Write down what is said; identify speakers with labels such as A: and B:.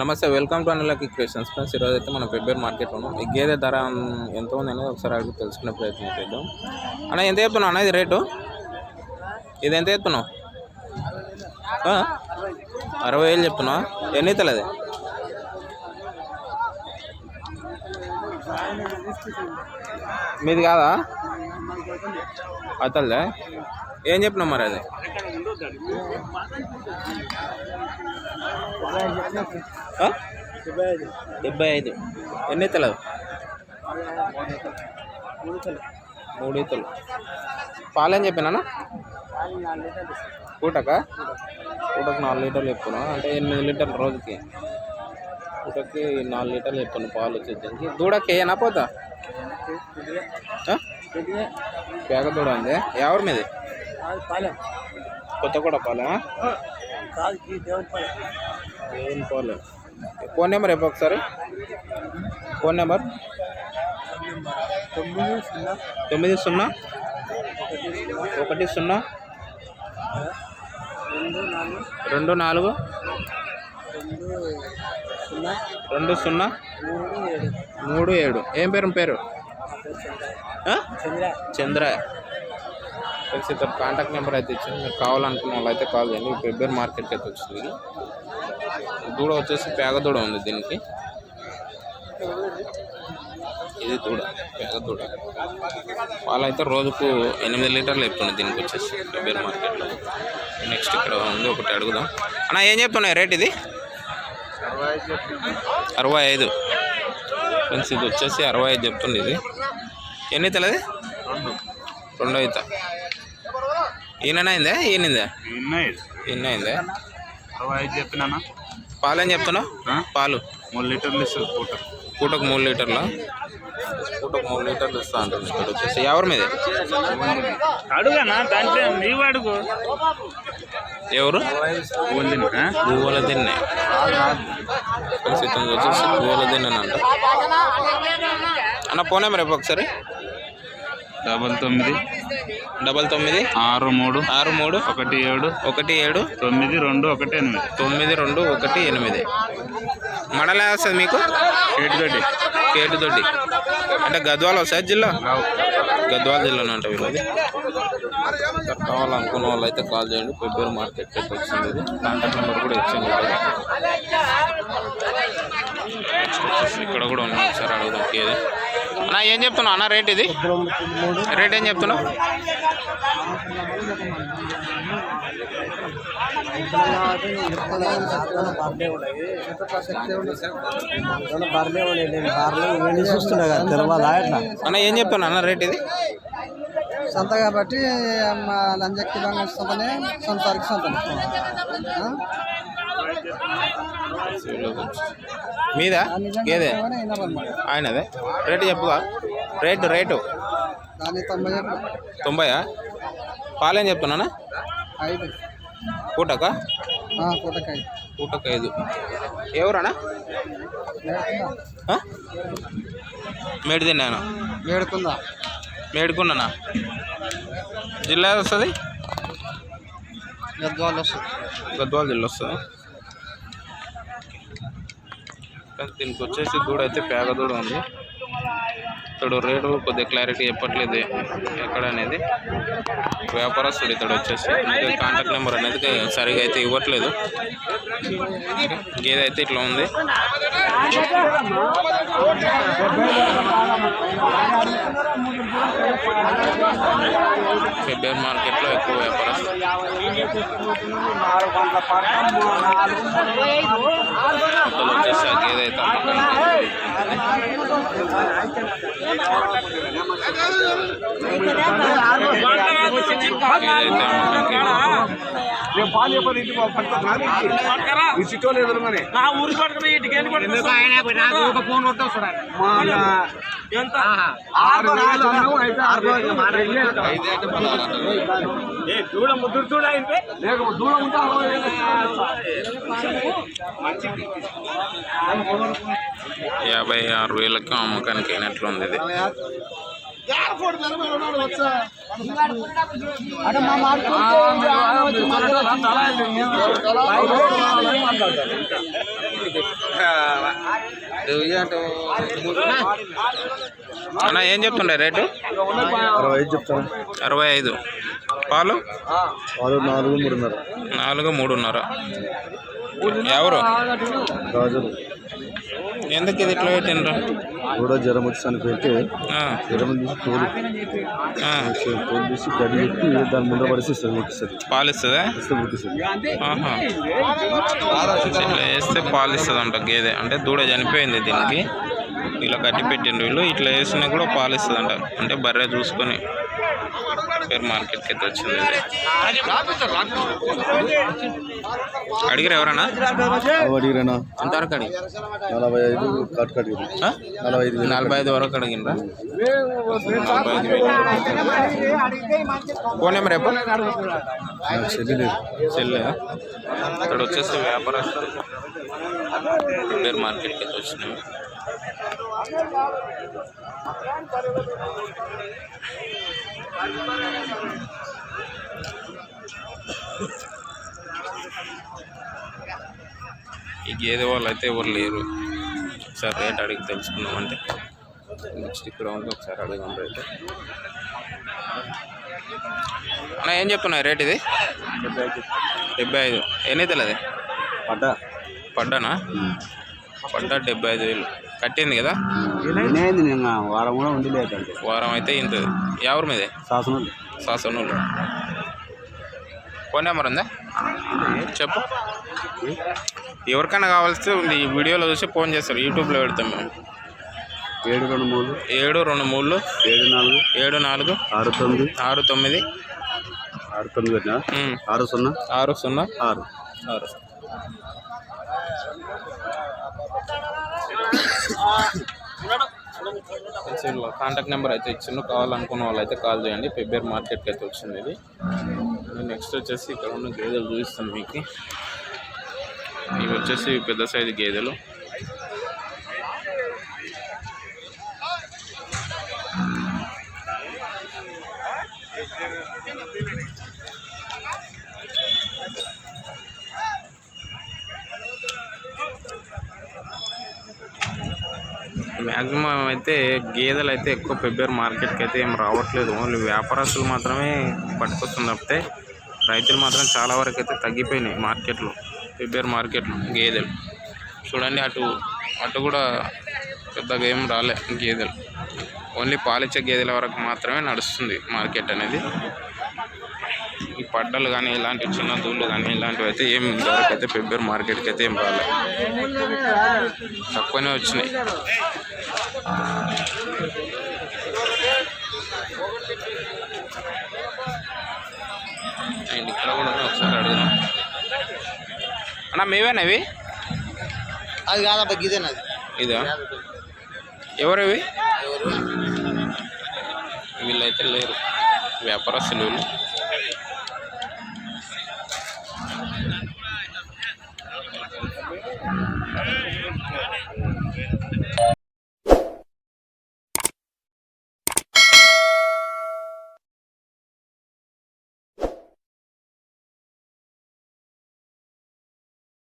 A: నమస్తే welcome to అనిలకి creations friends ఈరోజు అయితే మనం ఫిబ్రవరి మార్కెట్లో ఉన్నాం ఈ గేదె ధర ఎంత ఉంది అనేది ఒకసారి అడిగి తెలుసుకునే ప్రయత్నం చేద్దాం. అన్న ఎంత చెప్తున్నావు అన్న ఇది రేటు? ఇది ఎంత చెప్తున్నావు? అరవై వేలు చెప్తున్నావా? ఎన్ని అవుతుంది మీది కాదా? అతలే ఏం చెప్పినావు మరి అది? డెబ్బై ఐదు. ఎన్ని ఇతలు మూడు ఇతలు పాలని చెప్పినా పూటక? పూటకు నాలుగు లీటర్లు చెప్పును అంటే ఎనిమిది లీటర్లు రోజుకి. పూటకి నాలుగు లీటర్లు చెప్తాను పాలు వచ్చేదానికి. దూడకి ఏనా పోతా? పేగ దూడ ఉంది. ఎవరి మీది? పాలా. ఏం పాలు. ఫోన్ నెంబర్ చెప్పు ఒకసారి. Phone number. తొమ్మిది సున్నా. ఒకటి సున్నా. రెండు నాలుగు. రెండు సున్నా. మూడు ఏడు. ఏం పేరు? పేరు? చంద్ర. ఫ్రెండ్స్ ఇక్కడ కాంటాక్ట్ నెంబర్ అయితే ఇచ్చింది మీకు కావాలనుకున్న వాళ్ళు అయితే కాల్ చేయండి ఫిబ్రవరి మార్కెట్కి అయితే వచ్చింది. దూడ వచ్చేసి పేగ దూడ ఉంది దీనికి. ఇది దూడ పేగ దూడ. అయితే రోజుకు ఎనిమిది లీటర్లు చెప్తుంది దీనికి వచ్చేసి ఫిబ్రవరి మార్కెట్లో నెక్స్ట్ ఇక్కడ ఉంది ఒకటి అడుగుదాం. అన్న ఏం చెప్తున్నాయి రేట్ ఇది? అరవై ఐదు. ఫ్రెండ్స్ ఇది వచ్చేసి అరవై ఐదు చెప్తుంది ఇది. ఎన్ని తెలది రెండు. అవుతా ఈయనైందా? ఈయనిందా ఈయన అయిందా?
B: అరవై ఐదు చెప్పినానా
A: పాలు ఏం చెప్తున్నావు? పాలు.
B: మూడు లీటర్లు ఇస్తుంది పూట.
A: పూటకు మూడు లీటర్ల? పూటకు మూడు లీటర్లు ఇస్తా అంటుంది ఇక్కడ వచ్చేసి. ఎవరి మీద?
B: అడుగనా దాంట్లో నీవు అడుగు.
A: ఎవరు? పువ్వుల దిన్నె ప్రస్తుతం వచ్చేసి పువ్వుల దిన్నె అంట అన్న నెంబర్ రేపు ఒకసారి.
B: డబల్ తొమ్మిది.
A: డబల్ తొమ్మిది.
B: ఆరు మూడు.
A: ఆరు మూడు.
B: ఒకటి ఏడు.
A: ఒకటి ఏడు.
B: తొమ్మిది రెండు ఒకటి ఎనిమిది.
A: తొమ్మిది రెండు ఒకటి ఎనిమిది. మడలే వస్తుంది మీకు?
B: ఏటిదోటి
A: కేటుదొడ్డి. అంటే గద్వాల వస్తుంది జిల్లా? గద్వాల జిల్లాలో అంటే వీళ్ళది కావాలనుకున్న వాళ్ళు అయితే కాల్ చేయండి. ఫిబ్రవరి మార్కెట్ అయితే వచ్చింది ఇది. కాంటాక్ట్ నెంబర్ కూడా ఇచ్చింది. ఇక్కడ. కూడా ఉన్నాం. ఒకసారి అడుగుదాం. ఏది అన్న ఏం చెప్తున్నావు అన్న రేట్ ఇది? రేట్ ఏం చెప్తున్నావు? అన్న ఏం చెప్తున్నావు అన్న రేట్ ఇది?
C: సొంత కాబట్టి మా లంజక్కి సొంతనే సొంత వరకు సొంతనే. ఆ?
A: మీదా? ఏదే. ఆయనదే? రేటు చెప్పుగా రేటు రేటు. తొంభయా? పాలేం చెప్తున్నానా పూటక
C: పూటకి? ఐదు
A: ఎవరన్నా? మేడి తిన్నాను.
C: వేడుకుందా
A: మేడుకున్నానా? జిల్లా వస్తుంది?
C: గద్వాలు వస్తుంది.
A: గద్వాల జిల్లా వస్తుంది. దీనికి వచ్చేసి దూడ అయితే పేగ దూడ ఉంది. ఇతడు రేటు కొద్దిగా క్లారిటీ చెప్పట్లేదు ఎక్కడ అనేది. వ్యాపారస్తుడు ఇతడు వచ్చేసి అందుకే కాంటాక్ట్ నెంబర్ అనేది సరిగా అయితే ఇవ్వట్లేదు. గేదె అయితే ఇట్లా ఉంది ఫిబ్రవరి మార్కెట్లో ఎక్కువ వ్యాపారస్తులు మొత్తం వచ్చేసి గేదె అయితే అమ్మకానికి. గేదె అయితే అమ్మకానికి. ఐదు అంటే పదహారు అన్నారు. యాభై ఆరు వేలకు అమ్మకానికి అయినట్లు ఉంది ఇది. అన్న ఏం చెప్తుండే రేటు?
C: అరవై ఐదు చెప్తాను.
A: అరవై ఐదు. పాలు?
C: వాళ్ళు నాలుగు మూడున్నర.
A: నాలుగు మూడున్నర. ఎవరు?
C: రాజులు
A: ఎందుకు ఇది ఇట్లా పెట్టిండ్రు?
C: కూడా జ్వరం వచ్చి
A: ఆ,
C: జ్వరం తీసి తోలు
A: ఆ,
C: తోలు తీసి గడి ఎత్తి దాని ముందు పడిసి ఇస్తుంది ముట్టిస్తుంది
A: పాలు ఇస్తుందా
C: ఇస్తే ముట్టిస్తుంది
A: ఆహా. ఇట్లా వేస్తే పాలు ఇస్తుంది అంట గేదె. అంటే దూడ చనిపోయింది దీనికి. ఇలా కట్టి పెట్టిండ్రు వీళ్ళు. ఇట్లా వేసినా కూడా పాలు ఇస్తుంది అంట అంటే బర్రె చూసుకొని పేరు మార్కెట్కి అయితే వచ్చింది. అడిగిరా ఎవరన్నా?
C: అడిగిరేనా
A: ఎంతవరకు అడిగి?
C: నలభై ఐదు? నలభై ఐదు
A: నలభై ఐదు వరకు అడిగిండ్రా ఫోన్ నెంబర్ ఎప్పుడు
C: చెల్లె
A: ఇక్కడ వచ్చేసి వ్యాపారస్తులు. పేరు మార్కెట్కి అయితే వచ్చినాయి. ఈ గేదె వాళ్ళు అయితే ఎవరు లేరు. ఒకసారి రేట్ అడిగి తెలుసుకుందామంటే. నెక్స్ట్ ఇక్కడ ఉంది ఒకసారి అడుగుదాం రేట్. అన్న ఏం చెప్తున్నాయి రేట్ ఇది? డెబ్బై ఐదు. ఎన్ని తెలియదు
C: పడ్డ.
A: పడ్డానా? పడ్డా డెబ్బై ఐదు వేలు. కట్టింది కదా?
C: నిన్న వారం కూడా ఉండి లేదండి
A: వారం అయితే ఇంత ఎవరి మీదే?
C: శాసనం
A: సాసనూలు ఫోన్ నెంబర్ ఉందా? చెప్పు. ఎవరికైనా కావాల్సి ఈ వీడియోలో చూసి ఫోన్ చేస్తారు. యూట్యూబ్లో పెడతాం మేము.
C: ఏడు రెండు మూడు.
A: ఏడు రెండు మూడు.
C: ఏడు నాలుగు.
A: ఏడు నాలుగు.
C: ఆరు తొమ్మిది.
A: ఆరు తొమ్మిది.
C: ఆరు తొమ్మిది ఆరు సున్నా?
A: ఆరు సున్నా.
C: ఆరు.
A: ఆరు. కాంటాక్ట్ నెంబర్ అయితే ఇచ్చిండు కావాలనుకున్న వాళ్ళు అయితే కాల్ చేయండి. పెబ్బేర్ మార్కెట్కి అయితే వచ్చింది ఇది. నెక్స్ట్ వచ్చేసి ఇక్కడ ఉన్న గేదెలు చూపిస్తాను మీకు. ఇవి వచ్చేసి పెద్ద సైజు గేదెలు. మ్యాక్సిమం అయితే గేదెలు అయితే ఎక్కువ పెబ్బేరు మార్కెట్కి అయితే ఏం రావట్లేదు. ఓన్లీ వ్యాపారస్తులు మాత్రమే పట్టుకొస్తుంది తప్పితే రైతులు మాత్రం చాలా వరకు అయితే తగ్గిపోయినాయి మార్కెట్లో పెబ్బేరు మార్కెట్లో గేదెలు. చూడండి అటు అటు కూడా పెద్దగా ఏం రాలే గేదెలు. ఓన్లీ పాలిచ్చే గేదెల వరకు మాత్రమే నడుస్తుంది మార్కెట్ అనేది. పడ్డలు కానీ ఇలాంటి చిన్న దూళ్ళు కానీ ఇలాంటివి అయితే ఏం ఇంతవరకు అయితే పెబ్బేరు మార్కెట్కి అయితే ఏం రాలే. తక్కువనే వచ్చినాయి. అండ్ ఇక్కడ కూడా ఒకసారి అడుగుదాం. అన్న మేవేనా ఇవి?
C: అది కాదబ్బా గిదేనది
A: ఇదా? ఎవరివి? వీళ్ళైతే లేరు. వ్యాపారస్తులు వీళ్ళు.